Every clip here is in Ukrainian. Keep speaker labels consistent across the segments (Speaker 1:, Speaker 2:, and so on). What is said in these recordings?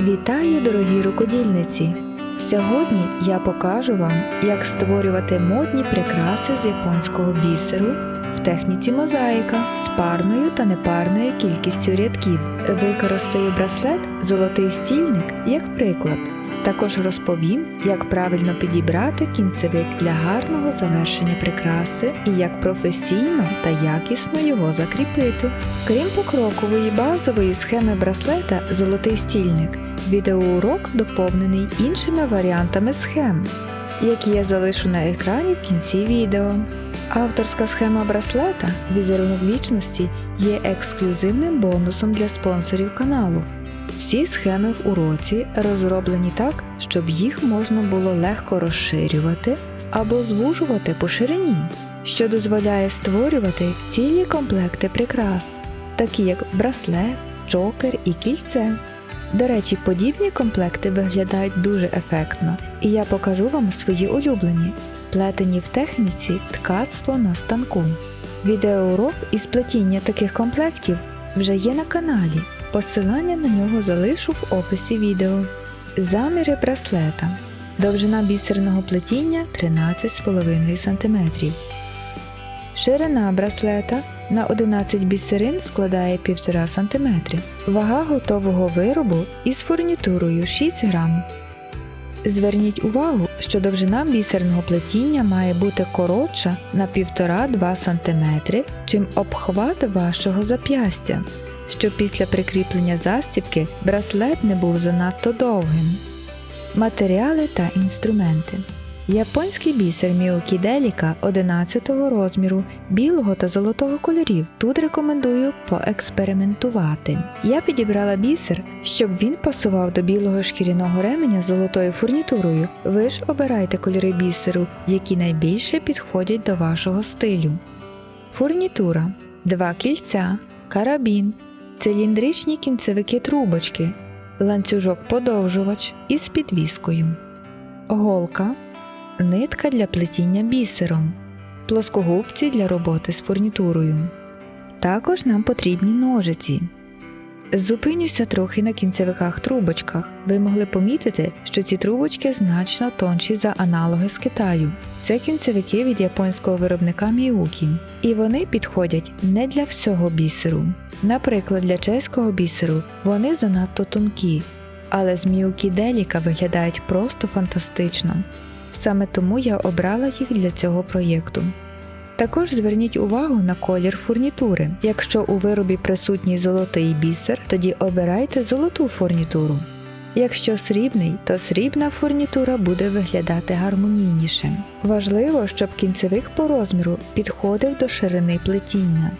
Speaker 1: Вітаю, дорогі рукодільниці! Сьогодні я покажу вам, як створювати модні прикраси з японського бісеру в техніці мозаїка з парною та непарною кількістю рядків. Використаю браслет Золотий стільник як приклад. Також розповім, як правильно підібрати кінцевик для гарного завершення прикраси і як професійно та якісно його закріпити. Крім покрокової базової схеми браслета Золотий стільник, відеоурок доповнений іншими варіантами схем, які я залишу на екрані в кінці відео. Авторська схема браслета Візерунок вічності є ексклюзивним бонусом для спонсорів каналу. Всі схеми в уроці розроблені так, щоб їх можна було легко розширювати або звужувати по ширині, що дозволяє створювати цілі комплекти прикрас, такі як браслет, чокер і кільце. До речі, подібні комплекти виглядають дуже ефектно, і я покажу вам свої улюблені, сплетені в техніці ткацтво на станку. Відеоурок із плетіння таких комплектів вже є на каналі. Посилання на нього залишу в описі відео. Заміри браслета. Довжина бісерного плетіння 13,5 см. Ширина браслета на 11 бісерин складає 1,5 см. Вага готового виробу із фурнітурою 6 грам. Зверніть увагу, що довжина бісерного плетіння має бути коротша на 1,5-2 см, чим обхват вашого зап'ястя, щоб після прикріплення застібки браслет не був занадто довгим. Матеріали та інструменти. Японський бісер Міокі Деліка 11 розміру, білого та золотого кольорів. Тут рекомендую поекспериментувати. Я підібрала бісер, щоб він пасував до білого шкіряного ременя з золотою фурнітурою. Ви ж обирайте кольори бісеру, які найбільше підходять до вашого стилю. Фурнітура, два кільця, карабін, циліндричні кінцевики трубочки, ланцюжок-подовжувач із підвіскою, голка, нитка для плетіння бісером, плоскогубці для роботи з фурнітурою. Також нам потрібні ножиці. Зупинюся трохи на кінцевиках трубочках. Ви могли помітити, що ці трубочки значно тонші за аналоги з Китаю. Це кінцевики від японського виробника Міукі, і вони підходять не для всього бісеру. Наприклад, для чеського бісеру вони занадто тонкі, але з Міукі Деліка виглядають просто фантастично. Саме тому я обрала їх для цього проєкту. Також зверніть увагу на колір фурнітури. Якщо у виробі присутній золотий бісер, тоді обирайте золоту фурнітуру. Якщо срібний, то срібна фурнітура буде виглядати гармонійніше. Важливо, щоб кінцевик по розміру підходив до ширини плетіння.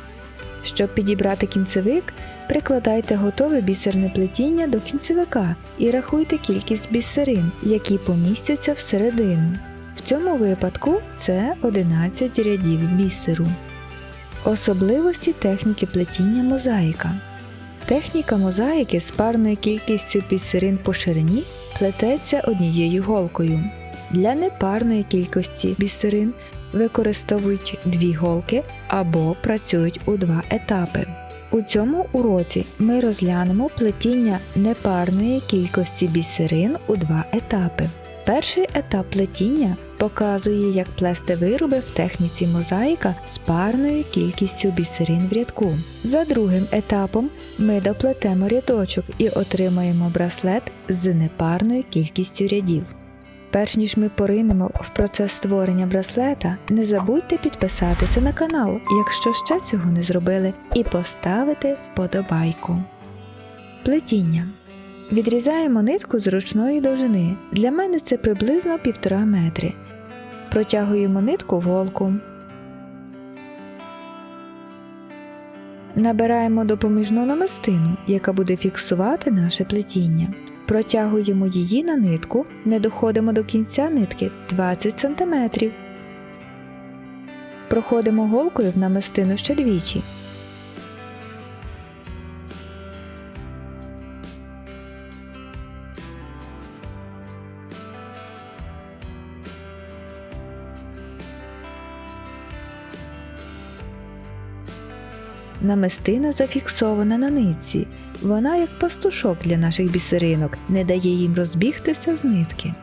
Speaker 1: Щоб підібрати кінцевик, прикладайте готове бісерне плетіння до кінцевика і рахуйте кількість бісерин, які помістяться всередину. В цьому випадку це 11 рядів бісеру. Особливості техніки плетіння мозаїка. Техніка мозаїки з парною кількістю бісерин по ширині плететься однією голкою. Для непарної кількості бісерин використовують дві голки або працюють у два етапи. У цьому уроці ми розглянемо плетіння непарної кількості бісерин у два етапи. Перший етап плетіння показує, як плести вироби в техніці мозаїка з парною кількістю бісерин в рядку. За другим етапом ми доплетемо рядочок і отримаємо браслет з непарною кількістю рядів. Перш ніж ми поринемо в процес створення браслета, не забудьте підписатися на канал, якщо ще цього не зробили, і поставити вподобайку. Плетіння. Відрізаємо нитку з ручної довжини. Для мене це приблизно 1,5 метри. Протягуємо нитку голку. Набираємо допоміжну намистину, яка буде фіксувати наше плетіння. Протягуємо її на нитку, не доходимо до кінця нитки 20 см. Проходимо голкою в намистину ще двічі. Намистина зафіксована на нитці. Вона як пастушок для наших бісеринок, не дає їм розбігтися з нитки.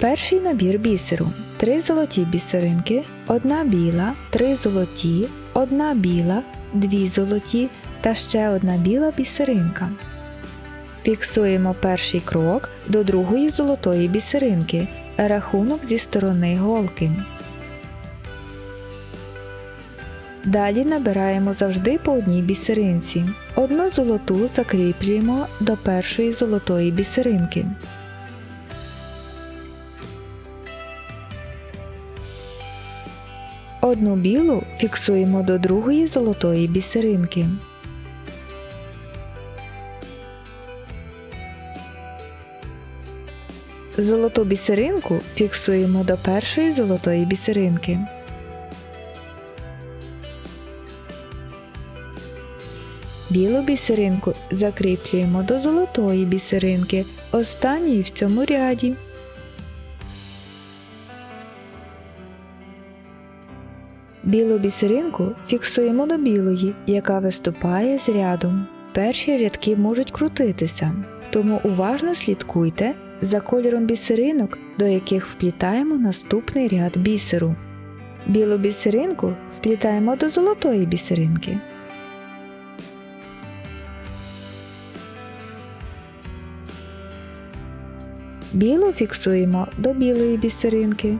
Speaker 1: Перший набір бісеру: три золоті бісеринки, одна біла, три золоті, одна біла, дві золоті та ще одна біла бісеринка. Фіксуємо перший крок до другої золотої бісеринки. Рахунок зі сторони голки. Далі набираємо завжди по одній бісеринці. Одну золоту закріплюємо до першої золотої бісеринки. Одну білу фіксуємо до другої золотої бісеринки. Золоту бісеринку фіксуємо до першої золотої бісеринки. Білу бісеринку закріплюємо до золотої бісеринки, останньої в цьому ряді. Білу бісеринку фіксуємо до білої, яка виступає з рядом. Перші рядки можуть крутитися, тому уважно слідкуйте за кольором бісеринок, до яких вплітаємо наступний ряд бісеру. Білу бісеринку вплітаємо до золотої бісеринки. Білу фіксуємо до білої бісеринки.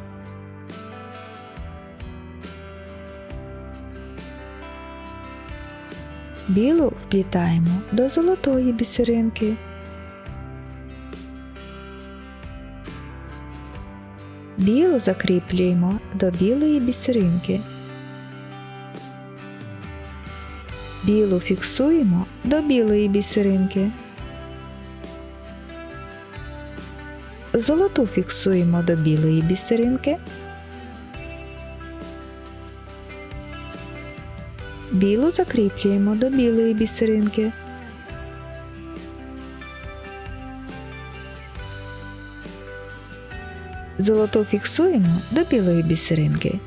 Speaker 1: Білу вплітаємо до золотої бісеринки. Білу закріплюємо до білої бісеринки. Білу фіксуємо до білої бісеринки. Золоту фіксуємо до білої бісеринки. Білу закріплюємо до білої бісеринки. Золоту фіксуємо до білої бісеринки.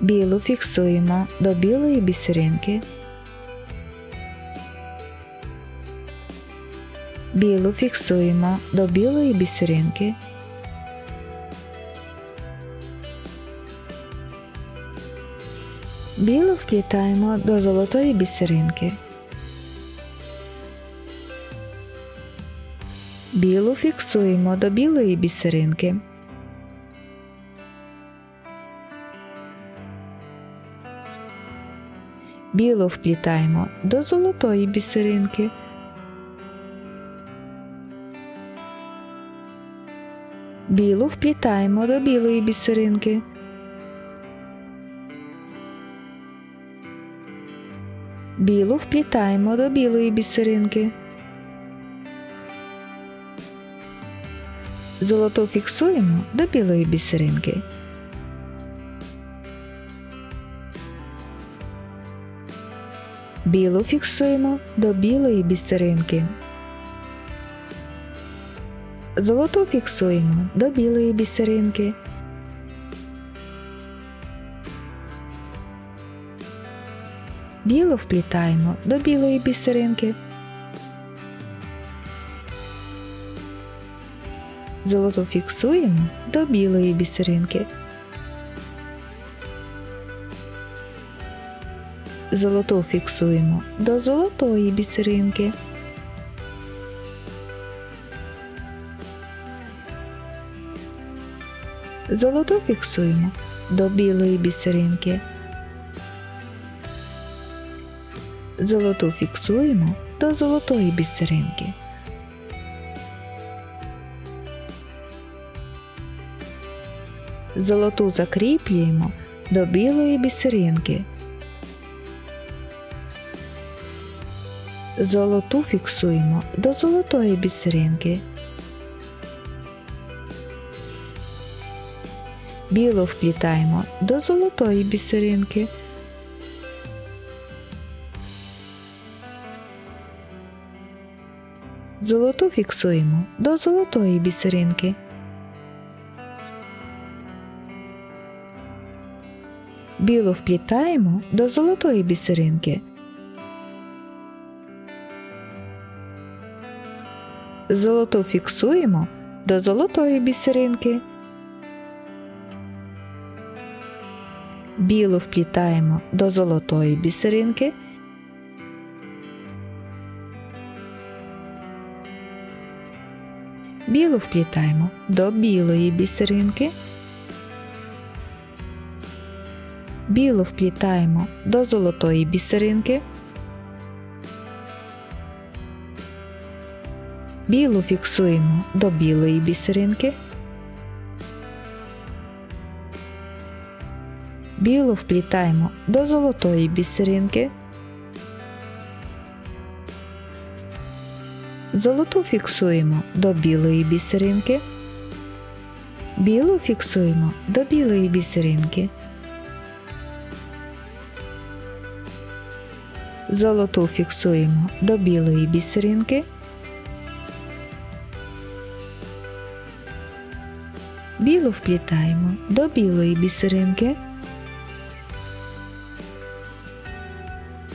Speaker 1: Білу фіксуємо до білої бісеринки. Білу фіксуємо до білої бісеринки. Білу вплітаємо до золотої бісеринки. Білу фіксуємо до білої бісеринки. Білу вплітаємо до золотої бісеринки. Білу вплітаємо до білої бісеринки. Білу вплітаємо до білої бісеринки. Золоту фіксуємо до білої бісеринки. Білу фіксуємо до білої бісеринки. Золоту фіксуємо до білої бісеринки. Білу вплітаємо до білої бісеринки. Золоту фіксуємо до білої бісеринки. Золоту фіксуємо до золотої бісеринки. Золоту фіксуємо до білої бісеринки. Золоту фіксуємо до золотої бісеринки. Золоту закріплюємо до білої бісеринки. Золоту фіксуємо до золотої бісеринки. Білу вплітаємо до золотої бісеринки. Золоту фіксуємо до золотої бісеринки. Білу вплітаємо до золотої бісеринки. Золоту фіксуємо до золотої бісеринки. Білу вплітаємо до золотої бісеринки. Білу вплітаємо до білої бісеринки. Білу вплітаємо до золотої бісеринки. Білу фіксуємо до білої бісеринки. Білу вплітаємо до золотої бісеринки. Золоту фіксуємо до білої бісеринки. Білу фіксуємо до білої бісеринки. Золоту фіксуємо до білої бісеринки. Білу вплітаємо до білої бісеринки.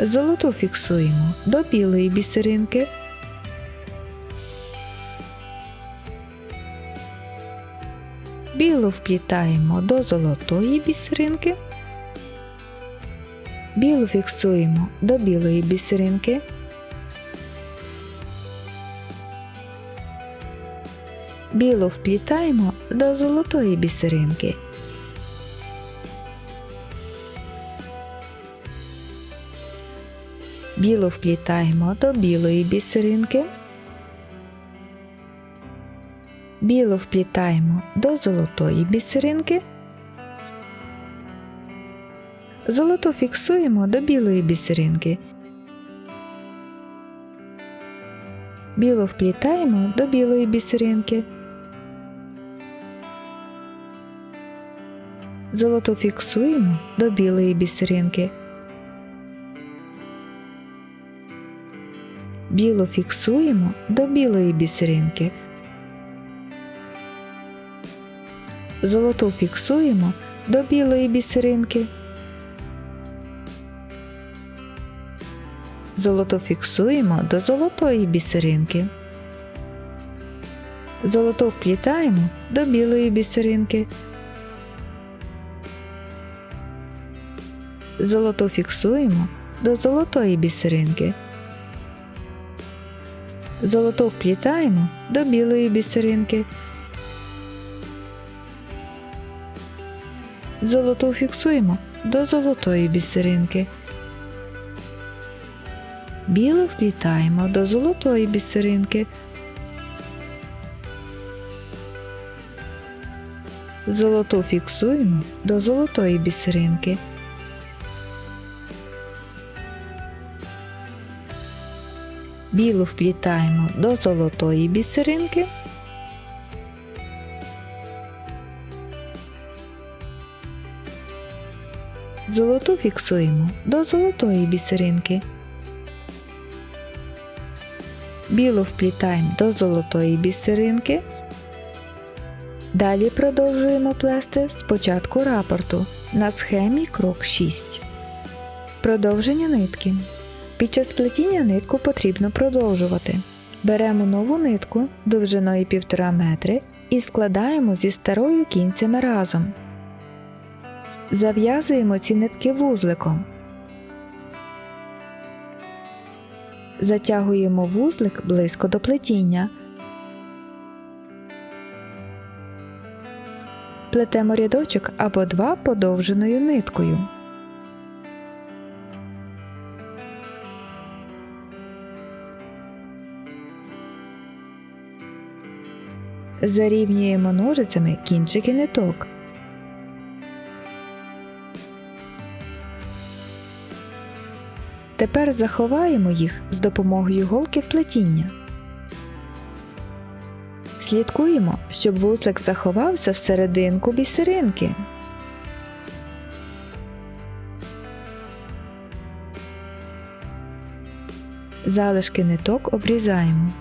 Speaker 1: Золоту фіксуємо до білої бісеринки. Білу вплітаємо до золотої бісеринки. Білу фіксуємо до білої бісеринки. Білу вплітаємо до золотої бісеринки. Білу вплітаємо до білої бісеринки. Білу вплітаємо до золотої бісеринки. Золоту фіксуємо до білої бісеринки. Білу вплітаємо до білої бісеринки. Золоту фіксуємо до білої бісеринки. Білу фіксуємо до білої бісеринки. Золоту фіксуємо до білої бісеринки. Золоту фіксуємо до золотої бісеринки. Золоту вплітаємо до білої бісеринки. Золоту фіксуємо до золотої бісеринки. Золоту вплітаємо до білої бісеринки. Золоту фіксуємо до золотої бісеринки. Білу вплітаємо до золотої бісеринки. Золоту фіксуємо до золотої бісеринки. Білу вплітаємо до золотої бісеринки. Золоту фіксуємо до золотої бісеринки. Білу вплітаємо до золотої бісеринки. Далі продовжуємо плести спочатку рапорту на схемі крок 6. Продовження нитки. Під час плетіння нитку потрібно продовжувати. Беремо нову нитку довжиною 1,5 метри і складаємо зі старою кінцями разом. Зав'язуємо ці нитки вузликом. Затягуємо вузлик близько до плетіння. Плетемо рядочок або два подовженою ниткою. Зарівнюємо ножицями кінчики ниток. Тепер заховаємо їх з допомогою голки в плетіння. Слідкуємо, щоб вузлик заховався всерединку бісеринки. Залишки ниток обрізаємо.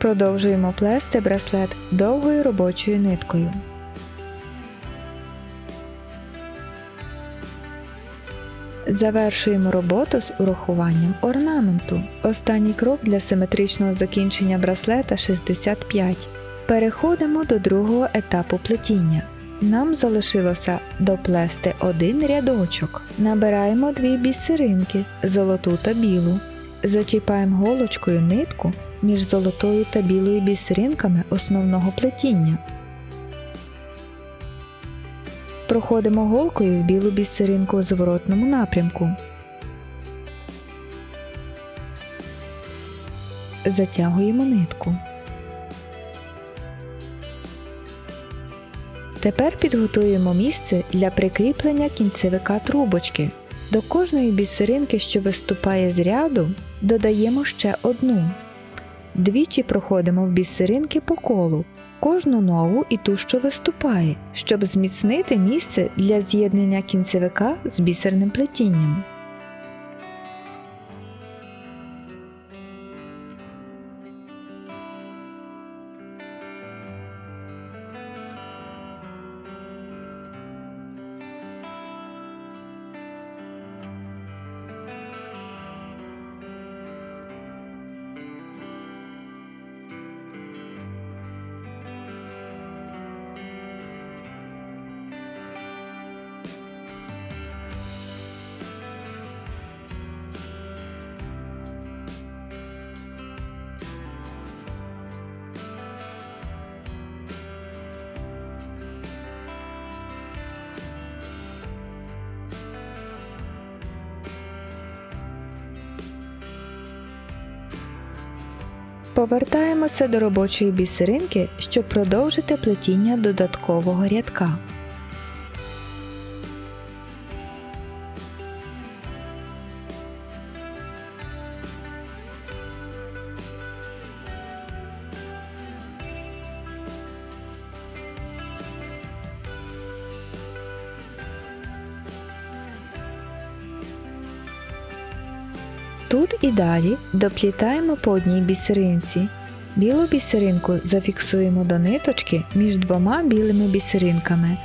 Speaker 1: Продовжуємо плести браслет довгою робочою ниткою. Завершуємо роботу з урахуванням орнаменту. Останній крок для симетричного закінчення браслета 65. Переходимо до другого етапу плетіння. Нам залишилося доплести один рядочок. Набираємо дві бісеринки золоту та білу. Зачіпаємо голочкою нитку між золотою та білою бісеринками основного плетіння. Проходимо голкою в білу бісеринку у зворотному напрямку. Затягуємо нитку. Тепер підготуємо місце для прикріплення кінцевика трубочки. До кожної бісеринки, що виступає з ряду, додаємо ще одну. Двічі проходимо в бісеринки по колу, кожну нову і ту, що виступає, щоб зміцнити місце для з'єднання кінцевика з бісерним плетінням. Повертаємося до робочої бісеринки, щоб продовжити плетіння додаткового рядка. Тут і далі доплітаємо по одній бісеринці. Білу бісеринку зафіксуємо до ниточки між двома білими бісеринками.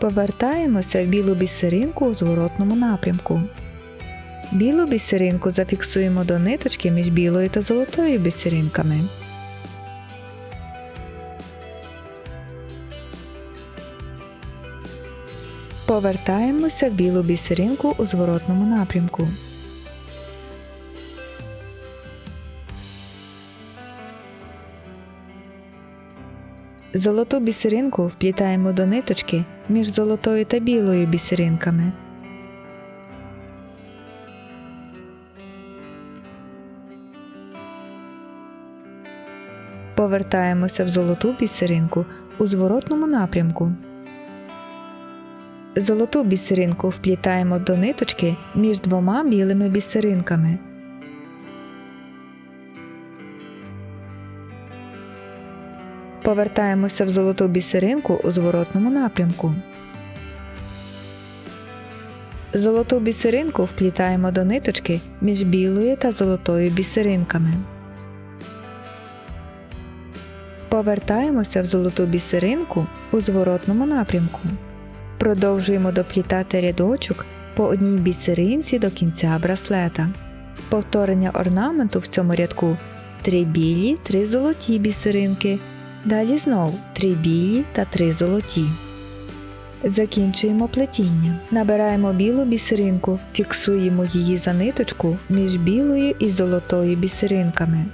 Speaker 1: Повертаємося в білу бісеринку у зворотному напрямку. Білу бісеринку зафіксуємо до ниточки між білою та золотою бісеринками. Повертаємося в білу бісеринку у зворотному напрямку. Золоту бісеринку вплітаємо до ниточки між золотою та білою бісеринками. Повертаємося в золоту бісеринку у зворотному напрямку. Золоту бісеринку вплітаємо до ниточки між двома білими бісеринками. Повертаємося в золоту бісеринку у зворотному напрямку. Золоту бісеринку вплітаємо до ниточки між білою та золотою бісеринками. Повертаємося в золоту бісеринку у зворотному напрямку. Продовжуємо доплітати рядочок по одній бісеринці до кінця браслета. Повторення орнаменту в цьому рядку 3 білі, 3 золоті бісеринки. Далі знов 3 білі та 3 золоті. Закінчуємо плетіння. Набираємо білу бісеринку, фіксуємо її за ниточку між білою і золотою бісеринками.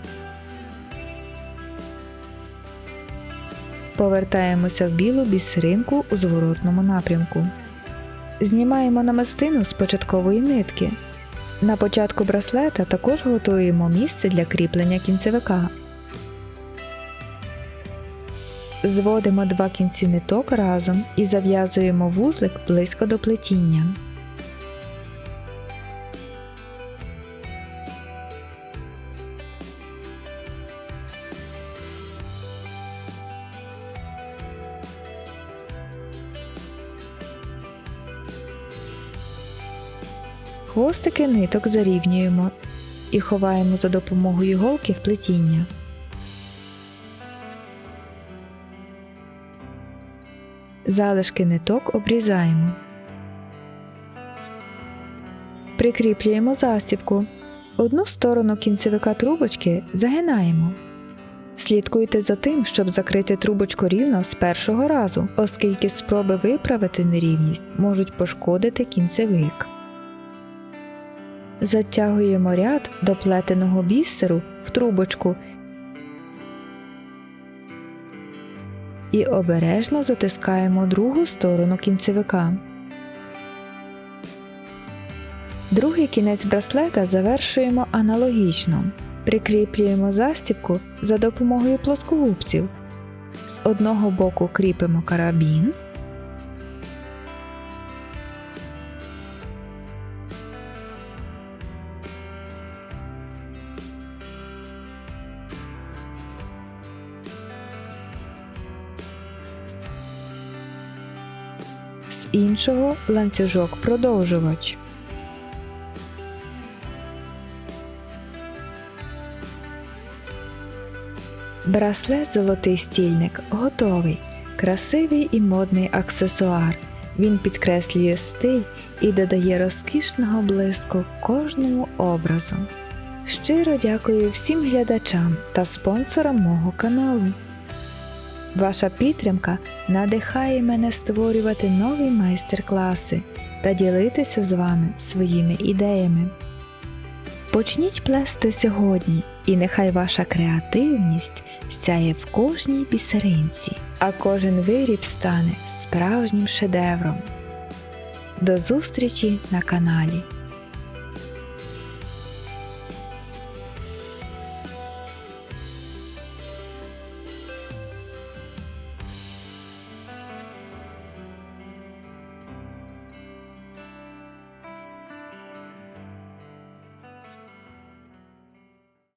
Speaker 1: Повертаємося в білу бісеринку у зворотному напрямку. Знімаємо намистину з початкової нитки. На початку браслета також готуємо місце для кріплення кінцевика. Зводимо два кінці ниток разом і зав'язуємо вузлик близько до плетіння. Хвостики ниток зарівнюємо і ховаємо за допомогою голки в плетіння. Залишки ниток обрізаємо. Прикріплюємо застібку. Одну сторону кінцевика трубочки загинаємо. Слідкуйте за тим, щоб закрити трубочку рівно з першого разу, оскільки спроби виправити нерівність можуть пошкодити кінцевик. Затягуємо ряд до плетеного бісеру в трубочку і обережно затискаємо другу сторону кінцевика. Другий кінець браслета завершуємо аналогічно. Прикріплюємо застібку за допомогою плоскогубців. З одного боку кріпимо карабін, іншого ланцюжок продовжувач. Браслет Золотий стільник готовий, красивий і модний аксесуар. Він підкреслює стиль і додає розкішного блиску кожному образу. Щиро дякую всім глядачам та спонсорам мого каналу. Ваша підтримка надихає мене створювати нові майстер-класи та ділитися з вами своїми ідеями. Почніть плести сьогодні, і нехай ваша креативність сяє в кожній бісеринці, а кожен виріб стане справжнім шедевром. До зустрічі на каналі!